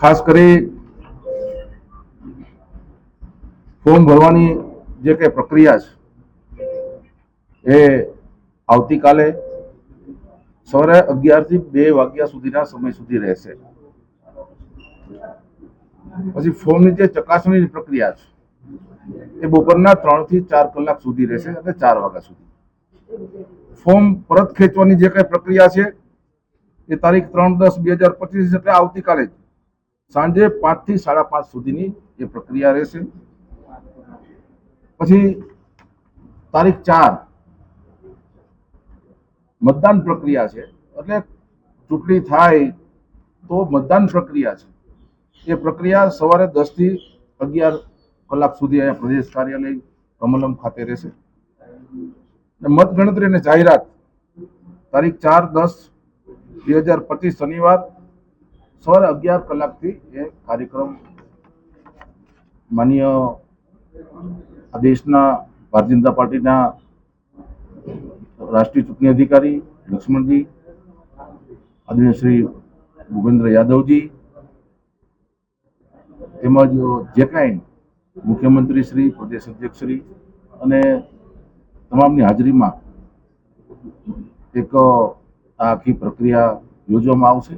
ખાસ કરી ફોર્મ ભરવાની જે કંઈ પ્રક્રિયા છે, એ આવતીકાલે સવારે અગિયારથી બે વાગ્યા સુધીના સમય સુધી રહેશે. પછી ફોર્મની જે ચકાસણીની પ્રક્રિયા છે, એ બપોરના ત્રણથી ચાર કલાક સુધી રહેશે અને ચાર વાગ્યા સુધી. ફોર્મ પરત ખેંચવાની જે કંઈ પ્રક્રિયા છે, એ તારીખ ત્રણ દસ બે હજાર પચીસ એટલે આવતીકાલે જ. સાંજે પાંચથી સાડા પાંચ સુધીની એ પ્રક્રિયા રહેશે. પછી તારીખ ચાર મતદાન પ્રક્રિયા છે. એટલે ચૂંટણી થાય તો મતદાન પ્રક્રિયા છે. એ પ્રક્રિયા સવારે દસથી અગિયાર કલાક સુધી અહીંયા પ્રદેશ કાર્યાલય કમલમ ખાતે રહેશે. મતગણતરી અને જાહેરાત તારીખ ચાર દસ બે હજાર પચીસ શનિવાર સવારે અગિયાર કલાકથી એ કાર્યક્રમ માનીય દેશના ભારતીય જનતા પાર્ટીના રાષ્ટ્રીય ચૂંટણી અધિકારી લક્ષ્મણજી, આદરણીય શ્રી ભૂપેન્દ્ર યાદવજી, તેમજ જે કાંઈ મુખ્યમંત્રી શ્રી, પ્રદેશ અધ્યક્ષ શ્રી અને તમામની હાજરીમાં એક આખી પ્રક્રિયા યોજવામાં આવશે.